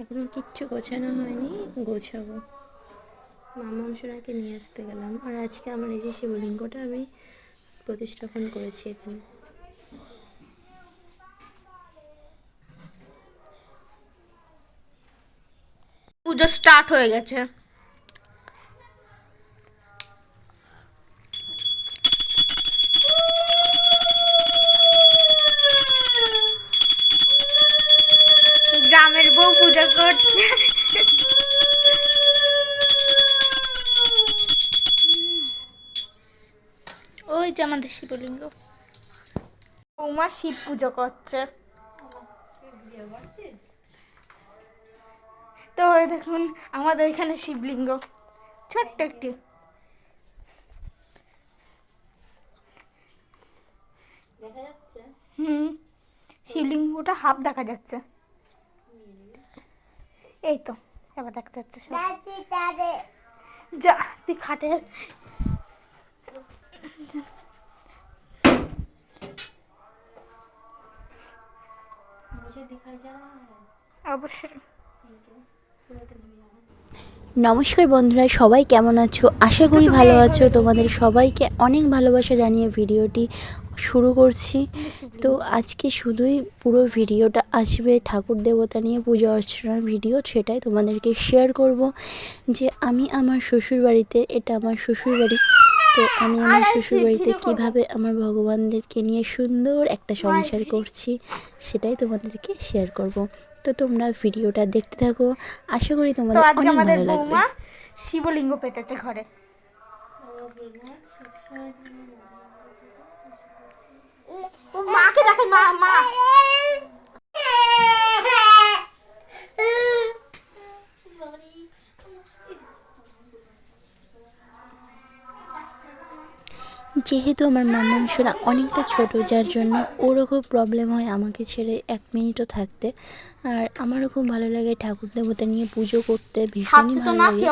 এখনও কিচ্ছু গোছানো হয়নি, গোছাবো। মামা সোনাকে নিয়ে আসতে গেলাম। আর আজকে আমার এই যে শিবলিঙ্গটা আমি প্রতিষ্ঠাপন করেছি এখানে। পুজো স্টার্ট হয়ে গেছে। আমাদের শিবলিঙ্গ। বৌমা শিব পুজো করছে। তো ওই দেখুন আমাদের এখানে শিবলিঙ্গ। ছোট্ট একটি। হুম শিবলিঙ্গটা হাফ দেখা যাচ্ছে। এই তো এবার দেখা যাচ্ছে সব। যা তুই খাটে অবশ্যই। নমস্কার বন্ধুরা সবাই কেমন আছো? আশা করি ভালো আছো। তোমাদের সবাইকে অনেক ভালোবাসা জানিয়ে ভিডিওটি শুরু করছি। তো আজকে শুধুই পুরো ভিডিওটা আসবে ঠাকুর দেবতা নিয়ে পুজো অর্চনার ভিডিও সেটাই তোমাদেরকে শেয়ার করব। যে আমি আমার শ্বশুর বাড়িতে এটা আমার শ্বশুর বাড়ি তো আমি আমার শ্বশুর বাড়িতে কীভাবে আমার ভগবানদেরকে নিয়ে সুন্দর একটা সংসার করছি সেটাই তোমাদেরকে শেয়ার করব। তো তোমরা ভিডিওটা দেখতে থাকো। আশা করি তোমাদের অনেক ভালো লাগবে। বৌমা শিবলিঙ্গ পেতেছে ঘরে। মাকে দেখো মা মা। যেহেতু আমার মামাংসরা অনেকটা ছোট যার জন্য ওরও খুব প্রবলেম হয় আমাকে ছেড়ে এক মিনিটও থাকতে। আর আমারও খুব ভালো লাগে ঠাকুর দেবতা নিয়ে পুজো করতে ভীষণই ভালো লাগে।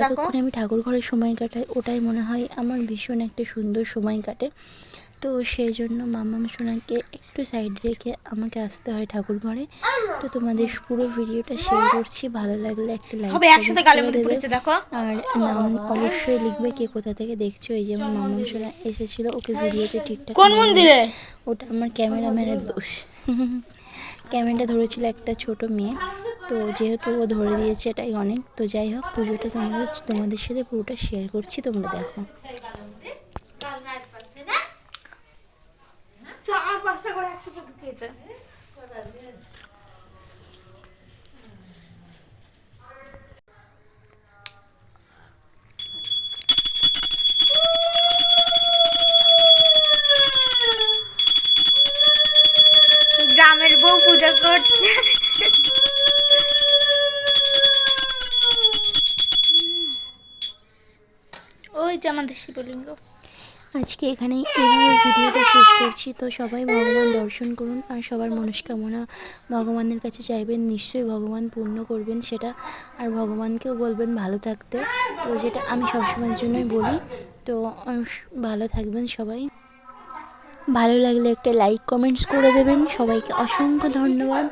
যতক্ষণ আমি ঠাকুর ঘরে সময় কাটাই ওটাই মনে হয় আমার ভীষণ একটা সুন্দর সময় কাটে। তো সেই জন্য মামাম সোনাকে একটু সাইড রেখে আমাকে আসতে হয় ঠাকুর ঘরে। তো তোমাদের পুরো ভিডিওটা শেয়ার করছি ভালো লাগলে একটা লাইক হবে একসাথে গালে মধ্যে পড়েছে দেখো। আর নাম অবশ্যই লিখবে কে কোথা থেকে দেখছ এই যে আমার মামাম সোনা এসেছিল ওকে ভিডিওতে ঠিকঠাক কোন মন্দিরে? ওটা আমার ক্যামেরাম্যানের দোষ। ক্যামেরাটা ধরেছিল একটা ছোট মেয়ে তো যেহেতু ও ধরে দিয়েছে এটাই অনেক তো যাই হোক পুজোটা তোমাদের তোমাদের সাথে পুরোটা শেয়ার করছি তোমরা দেখো। করে একসাথে ঢুকিয়েছে। গ্রামের বউ পূজা করছে। ওই যে আমাদের শিবলিঙ্গ। আজকে এখানে এইভাবে ভিডিওটা শেষ করছি। তো সবাই ভগবান দর্শন করুন আর সবার মনস্কামনা ভগবানের কাছে চাইবেন, নিশ্চয়ই ভগবান পূর্ণ করবেন সেটা। আর ভগবানকেও বলবেন ভালো থাকতে। তো যেটা আমি সবসময়ের জন্যই বলি, তো ভালো থাকবেন সবাই। ভালো লাগলে একটা লাইক কমেন্টস করে দেবেন। সবাইকে অসংখ্য ধন্যবাদ।